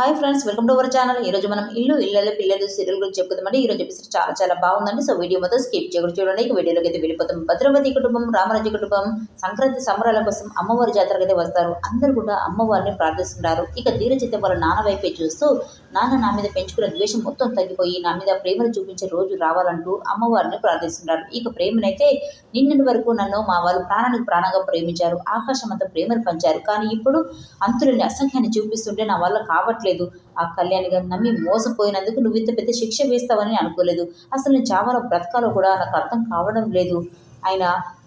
Hi friends welcome to our channel. ఈ రోజు మనం ఇల్లు ఇళ్ళలో పిల్లలు సీరియల్ గురించి చెప్పుకుందామంటే ఈ రోజు ఎపిసోడ్ చాలా చాలా బాగుందండి. సో వీడియో మొత్తం స్కిప్ చేయకుండా చూడండి. ఇక వీడియోలోకి అయితే వెళ్ళిపోతాం. భద్రవతి కుటుంబం రామరాజు కుటుంబం సంక్రాంతి సంబరాల కోసం అమ్మవారి జాతరకు అయితే వస్తారు. అందరూ కూడా అమ్మవారిని ప్రార్థిస్తుంటారు. ఇక ధీరచిత్త వాళ్ళ నాన్న వైపే చూస్తూ నాన్న నా మీద పెంచుకున్న ద్వేషం మొత్తం తగ్గిపోయి నా మీద ప్రేమను చూపించే రోజు రావాలంటూ అమ్మవారిని ప్రార్థిస్తుంటారు. ఇక ప్రేమనైతే నిన్నటి వరకు నన్ను మా వాళ్ళు ప్రాణానికి ప్రాణంగా ప్రేమించారు. ఆకాశం అంతా ప్రేమను పంచారు. కానీ ఇప్పుడు అంతులని అసంఖ్యాన్ని చూపిస్తుంటే నా వల్ల కావట్లేదు. ఆ కళ్యాణిగా గారిని నమ్మి మోసపోయినందుకు నువ్వు ఇంత పెద్ద శిక్ష వేస్తావని అనుకోలేదు. అసలు నేను చావాలో బ్రతకాలో కూడా నాకు అర్థం కావడం లేదు. ఆయన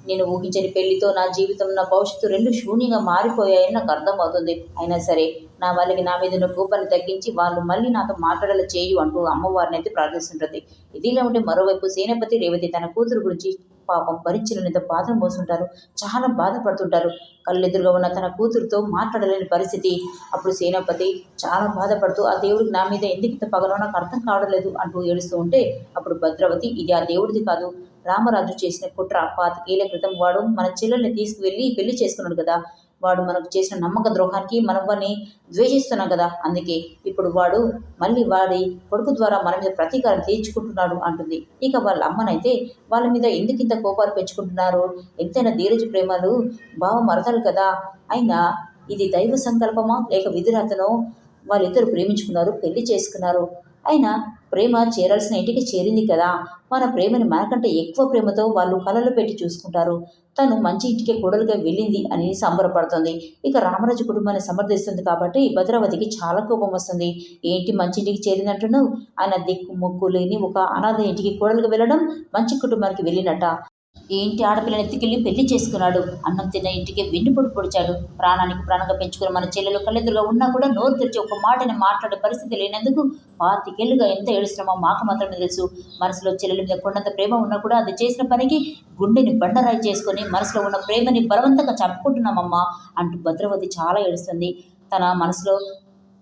నేను ఊహించని పెళ్ళితో నా జీవితం నా భవిష్యత్తు రెండు శూన్యంగా మారిపోయాయని నాకు అర్థమవుతుంది. అయినా సరే నా వాళ్ళకి నా మీద ఉన్న కోపాన్ని తగ్గించి వాళ్ళు మళ్ళీ నాతో మాట్లాడేలా చేయు అంటూ అమ్మవారిని అయితే ప్రార్థిస్తుంటుంది. ఇదిలా ఉంటే మరోవైపు సేనపతి రేవతి తన కూతురు గురించి పాపం భరించలేనంత బాధను మోస్తుంటారు చాలా బాధపడుతుంటారు. కళ్ళెదురుగా ఉన్న తన కూతురుతో మాట్లాడలేని పరిస్థితి. అప్పుడు సేనాపతి చాలా బాధపడుతూ ఆ దేవుడికి నా మీద ఎందుకు ఇంత పగలో? నాకు అర్థం కావడం లేదు అంటూ ఏడుస్తూ ఉంటే అప్పుడు భద్రవతి ఇది ఆ దేవుడిది కాదు. రామరాజు చేసిన కుట్ర పాతికేళ్ళ క్రితం వాడు మన చెల్లెల్ని తీసుకువెళ్ళి పెళ్ళి చేసుకున్నాడు కదా. వాడు మనకు చేసిన నమ్మక ద్రోహానికి మనం వాడిని ద్వేషిస్తున్నాం కదా. అందుకే ఇప్పుడు వాడు మళ్ళీ వాడి కొడుకు ద్వారా మన మీద ప్రతీకారం తీర్చుకుంటున్నాడు అంటుంది. ఇక వాళ్ళ అమ్మనైతే వాళ్ళ మీద ఎందుకు ఇంత కోపాలు పెంచుకుంటున్నారు? ఎంతైనా ధీరజ ప్రేమలు బావ మరదలు కదా. అయినా ఇది దైవ సంకల్పమా? లేక విధిరాతనో? వాళ్ళిద్దరు ప్రేమించుకున్నారు పెళ్ళి చేసుకున్నారు. అయినా ప్రేమ చేరాల్సిన ఇంటికి చేరింది కదా. మన ప్రేమని మనకంటే ఎక్కువ ప్రేమతో వాళ్ళు కలలు పెట్టి చూసుకుంటారు. తను మంచి ఇంటికి కూడలుగా వెళ్ళింది అని సంబరపడుతుంది. ఇక రామరాజు కుటుంబాన్ని సమర్థిస్తుంది కాబట్టి భద్రావతికి చాలా కోపం వస్తుంది. ఏంటి మంచి ఇంటికి చేరిందంటున్నావు? ఆయన దిక్కు మొక్కు లేని ఒక అనాథ ఇంటికి కోడలుగా వెళ్ళడం మంచి కుటుంబానికి వెళ్ళినట్ట. ఏంటి ఆడపిల్లని ఎత్తుకెళ్ళి పెళ్ళి చేసుకున్నాడు. అన్నం తిన్న ఇంటికి వెన్నుపొడి పొడిచాడు. ప్రాణానికి ప్రాణంగా పెంచుకుని మన చెల్లెలు కళ్ళెదురుగా ఉన్నా కూడా నోరు తెరిచి ఒక మాటని మాట్లాడే పరిస్థితి లేనందుకు పాతికేళ్ళుగా ఎంత ఏడుస్తున్నామో మాకు మాత్రమే తెలుసు. మనసులో చెల్లెల మీద కొండంత ప్రేమ ఉన్నా కూడా అది చేసిన పనికి గుండెని బండరాయి చేసుకొని మనసులో ఉన్న ప్రేమని బలవంతంగా చంపుకుంటున్నామమ్మా అంటూ భద్రవతి చాలా ఏడుస్తుంది. తన మనసులో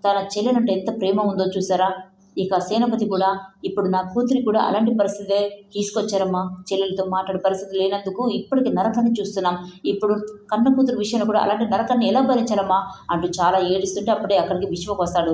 తన చెల్లెలంటే ఎంత ప్రేమ ఉందో చూసారా? ఇక సేనాపతి కూడా ఇప్పుడు నా కూతురి కూడా అలాంటి పరిస్థితే తీసుకొచ్చారమ్మా. చెల్లెలతో మాట్లాడే పరిస్థితి లేనందుకు ఇప్పటికి నరకాన్ని చూస్తున్నాం. ఇప్పుడు కన్న కూతురు విషయంలో కూడా అలాంటి నరకాన్ని ఎలా భరించాలమ్మా అంటూ చాలా ఏడుస్తుంటే అప్పుడే అక్కడికి విశ్వకు వస్తాడు.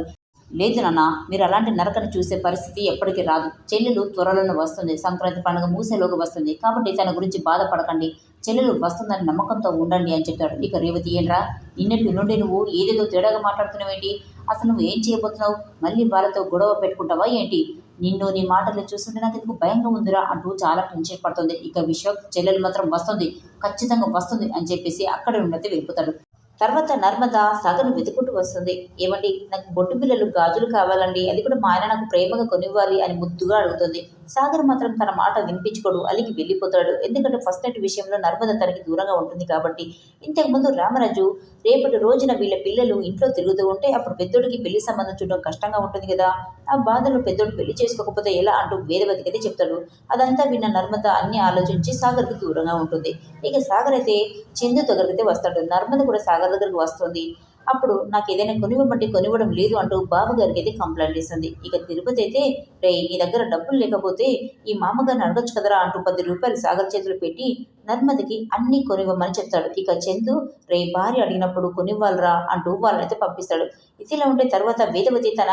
లేదు నాన్న మీరు అలాంటి నరకను చూసే పరిస్థితి ఎప్పటికీ రాదు. చెల్లెలు త్వరలోనే వస్తుంది. సంక్రాంతి పండుగ మూసేలోకి వస్తుంది. కాబట్టి తన గురించి బాధపడకండి. చెల్లెలు వస్తుందని నమ్మకంతో ఉండండి అని చెప్పాడు. ఇక రేవతి ఏంట్రా? నిన్నటి నుండి నువ్వు ఏదేదో తేడాగా మాట్లాడుతున్నావేంటి? అసలు నువ్వు ఏం చేయబోతున్నావు? మళ్ళీ వాళ్ళతో గొడవ పెట్టుకుంటావా ఏంటి? నిన్ను నీ మాటలు చూస్తుంటే నాకు ఎందుకు భయంగా ఉందిరా అంటూ చాలా టెన్షన్ పడుతుంది. ఇక విశ్వ చెల్లెలు మాత్రం వస్తుంది. ఖచ్చితంగా వస్తుంది అని చెప్పేసి అక్కడ ఉన్నది వెళ్ళిపోతాడు. తర్వాత నర్మద సగను వెతుకుంటూ వస్తుంది. ఏమండి? నాకు బొట్టు పిల్లలు గాజులు కావాలండి. అది కూడా మా ఆయన నాకు ప్రేమగా కొనివ్వాలి అని ముద్దుగా అడుగుతుంది. సాగర్ మాత్రం తన మాట వినిపించుకోడు. అలిగి వెళ్ళిపోతాడు. ఎందుకంటే ఫస్ట్ నైట్ విషయంలో నర్మద తనకి దూరంగా ఉంటుంది కాబట్టి. ఇంతకుముందు రామరాజు రేపటి రోజున వీళ్ళ పిల్లలు ఇంట్లో తిరుగుతూ ఉంటే అప్పుడు పెద్దోడికి పెళ్ళి సంబంధం చూడడం కష్టంగా ఉంటుంది కదా. ఆ బాధలో పెద్దోడు పెళ్ళి చేసుకోకపోతే ఎలా అంటూ వేదవతికి అయితే చెప్తాడు. అదంతా విన్న నర్మద అన్ని ఆలోచించి సాగర్కి దూరంగా ఉంటుంది. ఇక సాగర్ అయితే చందు దగ్గరికి అయితే వస్తాడు. నర్మద కూడా సాగర్ దగ్గరికి వస్తుంది. అప్పుడు నాకు ఏదైనా కొనివ్వమంటే కొనివ్వడం లేదు అంటూ బావగారికి అయితే కంప్లైంట్ ఇస్తుంది ఇక తిరుపతి అయితే రే నీ దగ్గర డబ్బులు లేకపోతే ఈ మామగారిని అడగచ్చు కదరా అంటూ పది రూపాయలు సాగర్ చేతులు పెట్టి నర్మదికి అన్ని కొనివ్వమని చెప్తాడు. ఇక చందు రే భార్య అడిగినప్పుడు కొనివ్వాలరా అంటూ వాళ్ళనైతే పంపిస్తాడు. ఇదిలా ఉంటే తర్వాత వేదవతి తన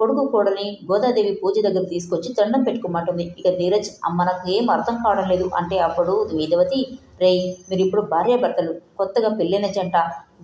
కొడుకు కోడని గోదాదేవి పూజ దగ్గర తీసుకొచ్చి దండం పెట్టుకోమంటుంది. ఇక ధీరజ్ అమ్మ నాకు ఏం అర్థం కావడం లేదు అంటే అప్పుడు వేదవతి రేయ్ మీరు ఇప్పుడు భార్యాభర్తలు కొత్తగా పెళ్ళైన జంట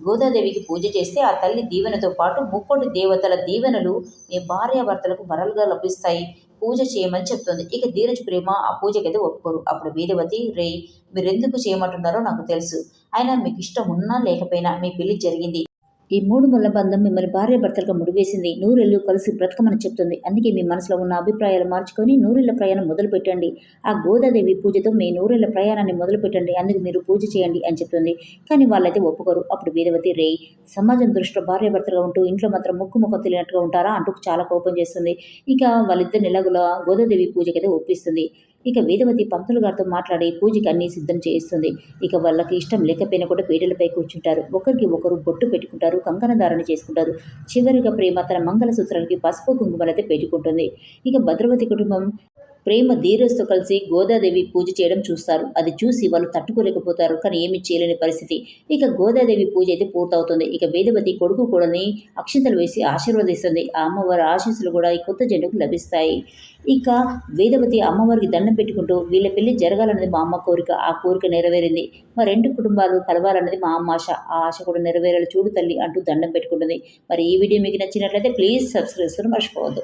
గోదాదేవికి పూజ చేస్తే ఆ తల్లి దీవెనతో పాటు ముక్కోటి దేవతల దీవెనలు మీ భార్యాభర్తలకు వరలుగా లభిస్తాయి. పూజ చేయమని చెప్తుంది. ఇక ధీరజ్ ప్రేమ ఆ పూజకైతే ఒప్పుకోరు. అప్పుడు వేదవతి రే మీరెందుకు చేయమంటున్నారో నాకు తెలుసు. అయినా మీకు ఇష్టం ఉన్నా లేకపోయినా మీ పెళ్ళి జరిగింది. ఈ మూడు ముళ్ళ బంధం మిమ్మల్ని భార్య భర్తలుగా ముడివేసింది. నూరెళ్ళు కలిసి బ్రతకమని చెప్తుంది. అందుకే మీ మనసులో ఉన్న అభిప్రాయాలు మార్చుకొని నూరెళ్ళ ప్రయాణం మొదలు పెట్టండి ఆ గోదాదేవి పూజతో మీ నూరెళ్ళ ప్రయాణాన్ని మొదలు పెట్టండి అందుకు మీరు పూజ చేయండి అని చెప్తుంది. కానీ వాళ్ళైతే ఒప్పుకోరు. అప్పుడు వేదవతి రే సమాజం దృష్టిలో భార్య భర్తలుగా ఉంటూ ఇంట్లో మాత్రం ముక్కు ముఖం తెలియనట్టుగా ఉంటారా? అంటూ చాలా కోపం చేస్తుంది. ఇక వాళ్ళిద్దరిని ఎలాగులా గోదాదేవి పూజకైతే ఒప్పిస్తుంది. ఇక వేదవతి పంతులు గారితో మాట్లాడి పూజకి అన్నీ సిద్ధం చేయిస్తుంది. ఇక వాళ్ళకి ఇష్టం లేకపోయినా కూడా పీటలపై కూర్చుంటారు. ఒకరికి ఒకరు బొట్టు పెట్టుకుంటారు కంకణధారణ చేసుకుంటారు. చివరిగా ప్రేమ తన మంగళసూత్రాలకి పసుపు కుంకుమలైతే పెట్టుకుంటుంది. ఇక భద్రవతి కుటుంబం ప్రేమ ధీరస్తో కలిసి గోదాదేవి పూజ చేయడం చూస్తారు. అది చూసి వాళ్ళు తట్టుకోలేకపోతారు కానీ ఏమి చేయలేని పరిస్థితి. ఇక గోదాదేవి పూజ అయితే పూర్తవుతుంది. ఇక వేదవతి కొడుకు కూడాని అక్షింతలు వేసి ఆశీర్వదిస్తుంది. ఆ అమ్మవారి ఆశీస్సులు కూడా ఈ కొత్త జంటకు లభిస్తాయి. ఇక వేదవతి అమ్మవారికి దండం పెట్టుకుంటూ వీళ్ళ పెళ్ళి జరగాలన్నది మా అమ్మ కోరిక. ఆ కోరిక నెరవేరింది. మా రెండు కుటుంబాలు కలవాలన్నది మా అమ్మ ఆశ. ఆ ఆశ కూడా నెరవేరాలి చూడు తల్లి అంటూ దండం పెట్టుకుంటుంది. మరి ఈ వీడియో మీకు నచ్చినట్లయితే ప్లీజ్ సబ్స్క్రైబ్ చేసుకుని మర్చిపోవద్దు.